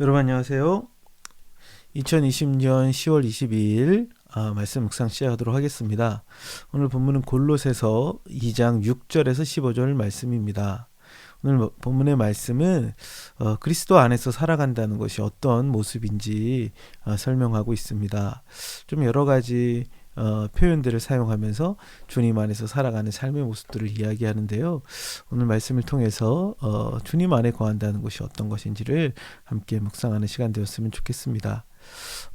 여러분 안녕하세요. 2020년 10월 22일 아, 말씀 묵상 시작하도록 하겠습니다. 오늘 본문은 골로새서 2장 6절에서 15절 말씀입니다. 오늘 뭐, 본문의 말씀은 어, 그리스도 안에서 살아간다는 것이 어떤 모습인지 어, 설명하고 있습니다. 좀 여러 가지 어, 표현들을 사용하면서 주님 안에서 살아가는 삶의 모습들을 이야기하는데요. 오늘 말씀을 통해서 어, 주님 안에 거한다는 것이 어떤 것인지를 함께 묵상하는 시간 되었으면 좋겠습니다.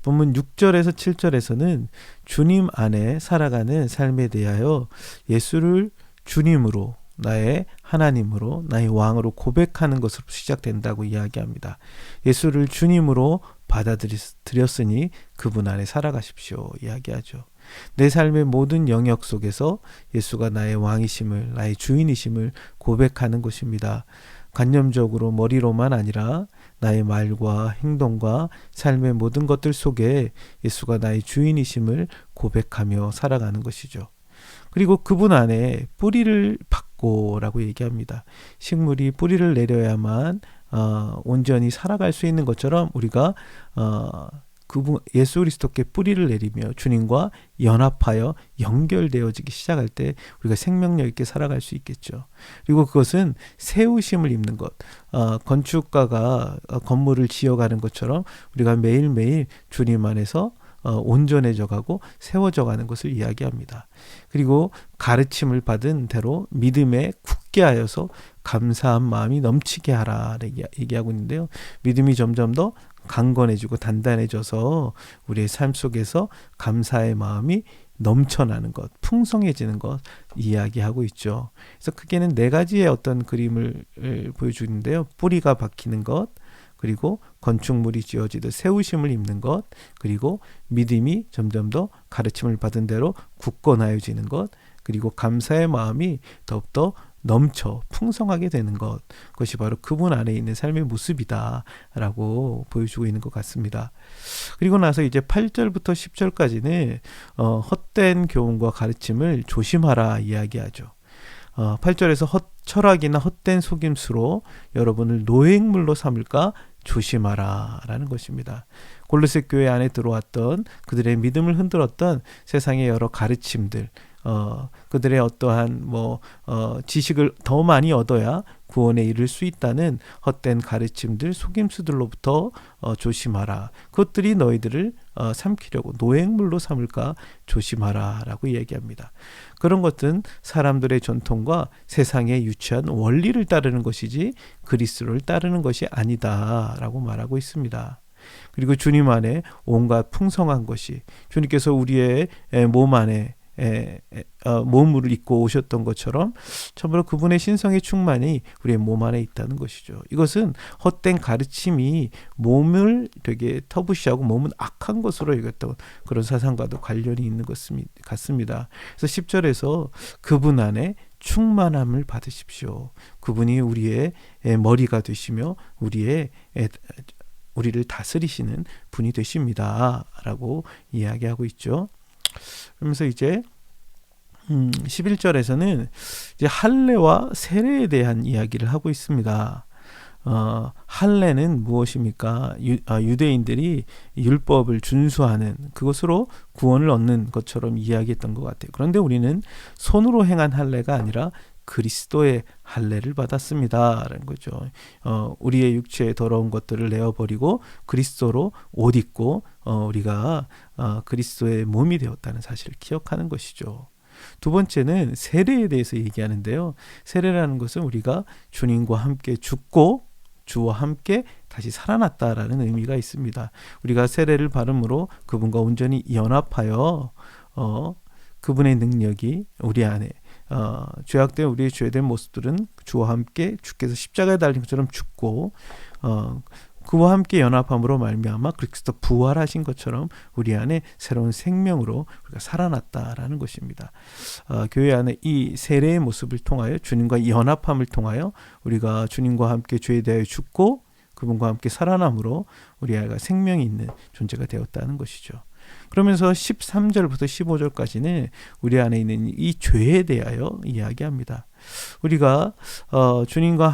본문 6절에서 7절에서는 주님 안에 살아가는 삶에 대하여 예수를 주님으로 나의 하나님으로 나의 왕으로 고백하는 것으로 시작된다고 이야기합니다. 예수를 주님으로 받아들였으니 그분 안에 살아가십시오 이야기하죠. 내 삶의 모든 영역 속에서 예수가 나의 왕이심을, 나의 주인이심을 고백하는 것입니다. 관념적으로 머리로만 아니라 나의 말과 행동과 삶의 모든 것들 속에 예수가 나의 주인이심을 고백하며 살아가는 것이죠. 그리고 그분 안에 뿌리를 받고라고 얘기합니다. 식물이 뿌리를 내려야만 어, 온전히 살아갈 수 있는 것처럼 우리가 어, 그분 예수 그리스도께 뿌리를 내리며 주님과 연합하여 연결되어지기 시작할 때 우리가 생명력 있게 살아갈 수 있겠죠. 그리고 그것은 세우심을 입는 것. 어, 건축가가 어, 건물을 지어가는 것처럼 우리가 매일매일 주님 안에서 어, 온전해져 가고 세워져 가는 것을 이야기합니다. 그리고 가르침을 받은 대로 믿음에 굳게 하여서 감사한 마음이 넘치게 하라 얘기하고 있는데요. 믿음이 점점 더 강건해지고 단단해져서 우리의 삶 속에서 감사의 마음이 넘쳐나는 것, 풍성해지는 것 이야기하고 있죠. 그래서 크게는 네 가지의 어떤 그림을 보여주는데요. 뿌리가 박히는 것, 그리고 건축물이 지어지듯 세우심을 입는 것, 그리고 믿음이 점점 더 가르침을 받은 대로 굳건하여지는 것, 그리고 감사의 마음이 더욱더 넘쳐 풍성하게 되는 것 그것이 바로 그분 안에 있는 삶의 모습이다라고 보여주고 있는 것 같습니다. 그리고 나서 이제 8절부터 10절까지는 어, 헛된 교훈과 가르침을 조심하라 이야기하죠. 어, 8절에서 헛 철학이나 헛된 속임수로 여러분을 노획물로 삼을까 조심하라 라는 것입니다. 골로새 교회 안에 들어왔던 그들의 믿음을 흔들었던 세상의 여러 가르침들, 어, 그들의 어떠한 뭐 어, 지식을 더 많이 얻어야 구원에 이를 수 있다는 헛된 가르침들, 속임수들로부터 어, 조심하라. 그것들이 너희들을 어, 삼키려고 노획물로 삼을까 조심하라라고 얘기합니다. 그런 것은 사람들의 전통과 세상에 유치한 원리를 따르는 것이지 그리스도를 따르는 것이 아니다라고 말하고 있습니다. 그리고 주님 안에 온갖 풍성한 것이 주님께서 우리의 몸 안에 에, 에, 어, 몸을 입고 오셨던 것처럼 참으로 그분의 신성의 충만이 우리의 몸 안에 있다는 것이죠. 이것은 헛된 가르침이 몸을 되게 터부시하고 몸은 악한 것으로 여겼던 그런 사상과도 관련이 있는 것 같습니다. 그래서 10절에서 그분 안에 충만함을 받으십시오. 그분이 우리의 머리가 되시며 우리의 우리를 다스리시는 분이 되십니다라고 이야기하고 있죠. 그러면서 이제 음, 11절에서는 이제 할례와 세례에 대한 이야기를 하고 있습니다. 어, 할례는 무엇입니까? 유, 아, 유대인들이 율법을 준수하는 그것으로 구원을 얻는 것처럼 이야기했던 것 같아요. 그런데 우리는 손으로 행한 할례가 아니라 그리스도의 할례를 받았습니다라는 거죠. 어, 우리의 육체의 더러운 것들을 내어버리고 그리스도로 옷 입고 어, 우리가 어, 그리스도의 몸이 되었다는 사실을 기억하는 것이죠. 두 번째는 세례에 대해서 얘기하는데요. 세례라는 것은 우리가 주님과 함께 죽고 주와 함께 다시 살아났다라는 의미가 있습니다. 우리가 세례를 받음으로 그분과 온전히 연합하여 어, 그분의 능력이 우리 안에 어, 죄악된 우리의 죄된 모습들은 주와 함께 주께서 십자가에 달린 것처럼 죽고 어, 그와 함께 연합함으로 말미암아 그리스도 부활하신 것처럼 우리 안에 새로운 생명으로 우리가 살아났다라는 것입니다. 어, 교회 안에 이 세례의 모습을 통하여 주님과 연합함을 통하여 우리가 주님과 함께 죄에 대하여 죽고 그분과 함께 살아남으로 우리 아이가 생명이 있는 존재가 되었다는 것이죠. 그러면서 13절부터 15절까지는 우리 안에 있는 이 죄에 대하여 이야기합니다. 우리가 어, 주님과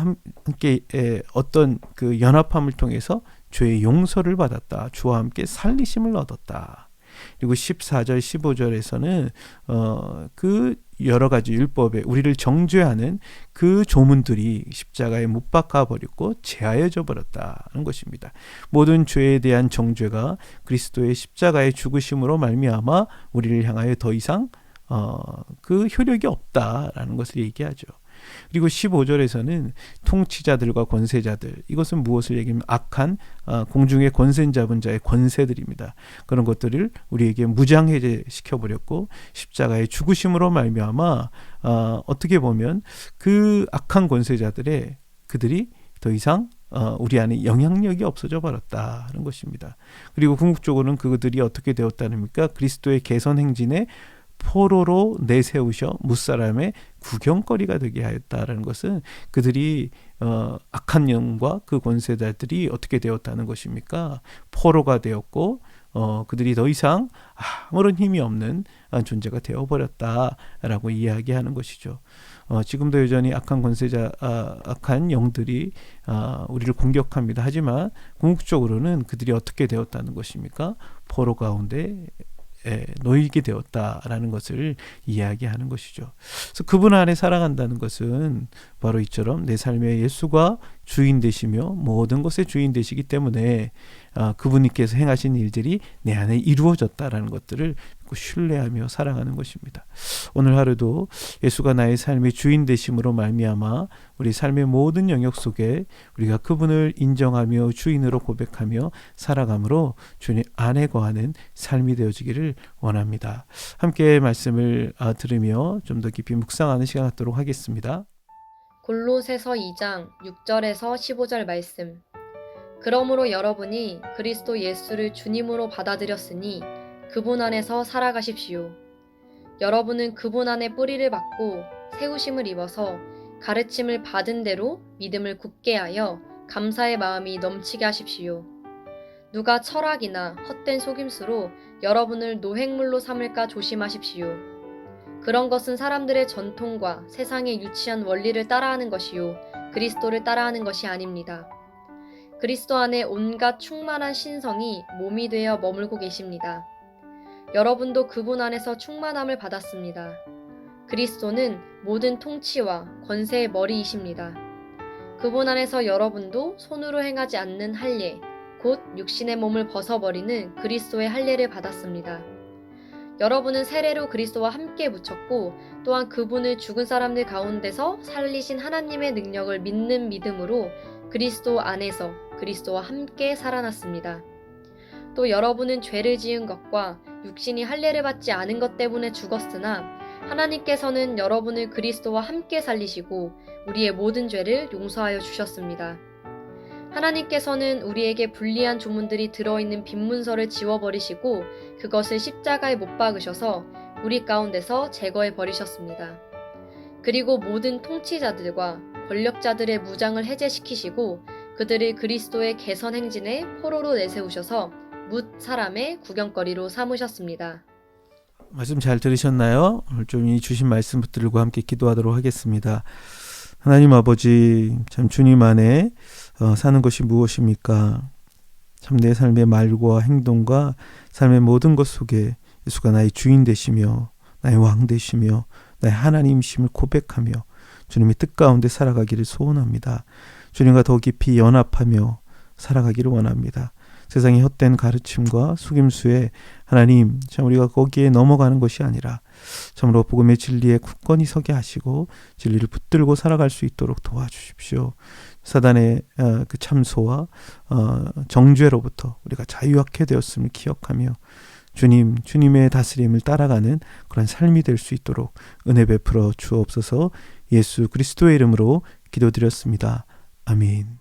함께 에, 어떤 그 연합함을 통해서 죄의 용서를 받았다. 주와 함께 살리심을 얻었다. 그리고 14절 15절에서는 어그 여러 가지 율법에 우리를 정죄하는 그 조문들이 십자가에 못 박아 버렸고 제하여져 버렸다는 것입니다. 모든 죄에 대한 정죄가 그리스도의 십자가의 죽으심으로 말미암아 우리를 향하여 더 이상 어 그 효력이 없다라는 것을 얘기하죠. 그리고 15절에서는 통치자들과 권세자들 이것은 무엇을 얘기하면 악한 어, 공중의 권세 잡은 자의 권세들입니다. 그런 것들을 우리에게 무장해제 시켜 버렸고 십자가의 죽으심으로 말미암아 어, 어떻게 보면 그 악한 권세자들의 그들이 더 이상 어, 우리 안에 영향력이 없어져 버렸다는 것입니다. 그리고 궁극적으로는 그들이 어떻게 되었다는니까 그리스도의 개선 행진에 포로로 내세우셔 무사람의 구경거리가 되게 하였다라는 것은 그들이 어, 악한 영과 그 권세자들이 어떻게 되었다는 것입니까? 포로가 되었고 어, 그들이 더 이상 아무런 힘이 없는 존재가 되어버렸다라고 이야기하는 것이죠. 어, 지금도 여전히 악한 권세자, 아, 악한 영들이 아, 우리를 공격합니다. 하지만 궁극적으로는 그들이 어떻게 되었다는 것입니까? 포로 가운데 놓이게 되었다라는 것을 이야기하는 것이죠. 그래서 그분 안에 살아간다는 것은 바로 이처럼 내 삶에 예수가 주인 되시며 모든 것의 주인 되시기 때문에 아, 그분께서 행하신 일들이 내 안에 이루어졌다라는 것들을 신뢰하며 살아가는 것입니다. 오늘 하루도 예수가 나의 삶의 주인 되심으로 말미암아 우리 삶의 모든 영역 속에 우리가 그분을 인정하며 주인으로 고백하며 살아감으로 주님 안에 거하는 삶이 되어지기를 원합니다. 함께 말씀을 아, 들으며 좀 더 깊이 묵상하는 시간 갖도록 하겠습니다. 골로새서 2장 6절에서 15절 말씀. 그러므로 여러분이 그리스도 예수를 주님으로 받아들였으니 그분 안에서 살아가십시오. 여러분은 그분 안에 뿌리를 받고 세우심을 입어서 가르침을 받은 대로 믿음을 굳게 하여 감사의 마음이 넘치게 하십시오. 누가 철학이나 헛된 속임수로 여러분을 노획물로 삼을까 조심하십시오. 그런 것은 사람들의 전통과 세상의 유치한 원리를 따라하는 것이요. 그리스도를 따라하는 것이 아닙니다. 그리스도 안에 온갖 충만한 신성이 몸이 되어 머물고 계십니다. 여러분도 그분 안에서 충만함을 받았습니다. 그리스도는 모든 통치와 권세의 머리이십니다. 그분 안에서 여러분도 손으로 행하지 않는 할례, 곧 육신의 몸을 벗어버리는 그리스도의 할례를 받았습니다. 여러분은 세례로 그리스도와 함께 묻혔고 또한 그분을 죽은 사람들 가운데서 살리신 하나님의 능력을 믿는 믿음으로 그리스도 안에서 그리스도와 함께 살아났습니다. 또 여러분은 죄를 지은 것과 육신이 할례를 받지 않은 것 때문에 죽었으나 하나님께서는 여러분을 그리스도와 함께 살리시고 우리의 모든 죄를 용서하여 주셨습니다. 하나님께서는 우리에게 불리한 조문들이 들어있는 빈문서를 지워버리시고 그것을 십자가에 못 박으셔서 우리 가운데서 제거해 버리셨습니다. 그리고 모든 통치자들과 권력자들의 무장을 해제시키시고 그들을 그리스도의 개선 행진에 포로로 내세우셔서 묻 사람의 구경거리로 삼으셨습니다. 말씀 잘 들으셨나요? 오늘 좀이 주신 말씀 붙들고 함께 기도하도록 하겠습니다. 하나님 아버지, 참 주님 안에 어, 사는 것이 무엇입니까? 참 내 삶의 말과 행동과 삶의 모든 것 속에 예수가 나의 주인 되시며 나의 왕 되시며 나의 하나님심을 고백하며 주님의 뜻 가운데 살아가기를 소원합니다. 주님과 더 깊이 연합하며 살아가기를 원합니다. 세상의 헛된 가르침과 속임수에 하나님 참 우리가 거기에 넘어가는 것이 아니라 참으로 복음의 진리에 굳건히 서게 하시고 진리를 붙들고 살아갈 수 있도록 도와주십시오. 사단의 어, 그 참소와 어, 정죄로부터 우리가 자유하게 되었음을 기억하며 주님, 주님의 다스림을 따라가는 그런 삶이 될 수 있도록 은혜 베풀어 주옵소서 예수 그리스도의 이름으로 기도드렸습니다. 아멘.